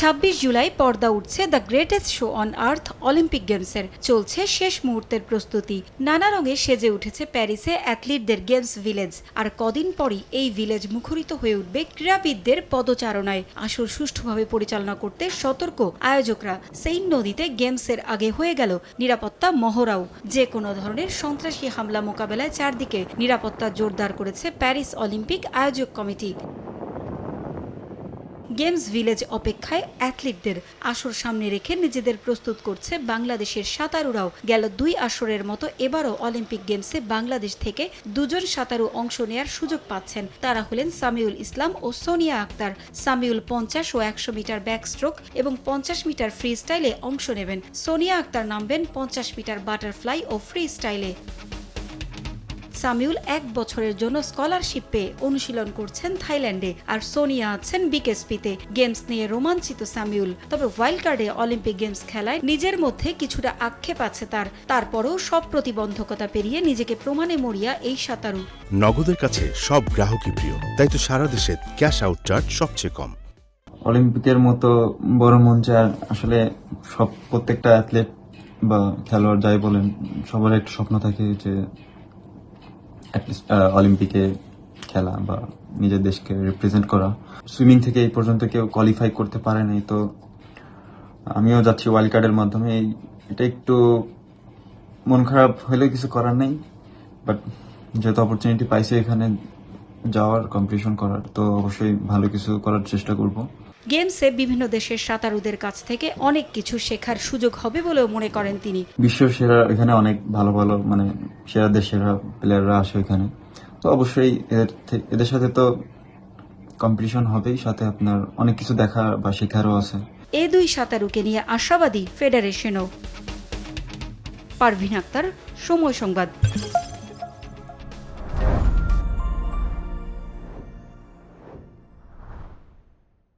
ছাব্বিশ জুলাই পর্দা উঠছে the greatest show on earth Olympic গেমসের। চলছে শেষ মুহূর্তের প্রস্তুতি। নানা রঙে সেজে উঠেছে প্যারিসে অ্যাথলিটদের গেমস ভিলেজ। আর কদিন পরই এই ভিলেজ মুখরিত হয়ে উঠবে ক্রীড়াবিদদের পদচারণায়। আসর সুষ্ঠুভাবে পরিচালনা করতে সতর্ক আয়োজকরা। সেইন নদীতে গেমসের আগে হয়ে গেল নিরাপত্তা মহড়াও। যে কোনো ধরনের সন্ত্রাসী হামলা মোকাবেলায় চারদিকে নিরাপত্তা জোরদার করেছে প্যারিস অলিম্পিক আয়োজক কমিটি। গেমস ভিলেজ অপেক্ষায় অ্যাথলিটদের আসর সামনে রেখে নিজেদের প্রস্তুত করছে বাংলাদেশের সাঁতারুরাও। গেল দুই আসরের মতো এবারও অলিম্পিক গেমসে বাংলাদেশ থেকে দুজন সাঁতারু অংশ নেয়ার সুযোগ পাচ্ছেন। তারা হলেন সামিউল ইসলাম ও সোনিয়া আক্তার। সামিউল পঞ্চাশ ও একশো মিটার ব্যাকস্ট্রোক এবং পঞ্চাশ মিটার ফ্রি স্টাইলে অংশ নেবেন। সোনিয়া আক্তার নামবেন পঞ্চাশ মিটার বাটারফ্লাই ও ফ্রি স্টাইলে সামিউল এক বছরের জন্য স্কলারশিপ পেয়ে অনুশীলন করছেন থাইল্যান্ডে আর সোনিয়া আছেন বিকেএসপিতে। গেমস নিয়ে রোমাঞ্চিত সামিউল। তবে ওয়াইল্ড কার্ডে অলিম্পিক গেমস খেলায় নিজের মধ্যে কিছুটা আক্ষেপ আছে তার। তারপরও সব প্রতিবন্ধকতা পেরিয়ে নিজেকে প্রমাণে মরিয়া এই সাঁতারু। নগদের কাছে সব গ্রাহকই প্রিয় তাই তো সারা দেশে ক্যাশ আউট চার্জ সবচেয়ে কম। অলিম্পিকের মতো বড় মঞ্চে আর আসলে সব প্রত্যেকটা অ্যাথলেট বা খেলোয়াড় যাই বলেন সবার একটা স্বপ্ন থাকে যে অলিম্পিকে খেলা বা নিজের দেশকে রিপ্রেজেন্ট করা। সুইমিং থেকে এই পর্যন্ত কেউ কোয়ালিফাই করতে পারে নাই, তো আমিও যাচ্ছি ওয়াইল্ড কার্ডের মাধ্যমে। এটা একটু মন খারাপ হলেও কিছু করার নেই বাট যেহেতু অপরচুনিটি পাইছি এখানে যাওয়ার কম্পিটিশন করার, তো অবশ্যই ভালো কিছু করার চেষ্টা করব। গেমসে বিভিন্ন দেশের সাঁতারুদের কাছ থেকে অনেক কিছু শেখার সুযোগ হবে বলেও মনে করেন তিনি। বিশ্ব সেরা এখানে অনেক ভালো ভালো মানে সেরা দেশেরা প্লেয়াররা আসে এখানে তো অবশ্যই এদের এদের সাথে তো কম্পিটিশন হবেই সাথে আপনার অনেক কিছু দেখা বা শেখারও আছে। এ দুই সাঁতারুকে নিয়ে আশাবাদী ফেডারেশনও। পারভিন আক্তার সময় সংবাদ।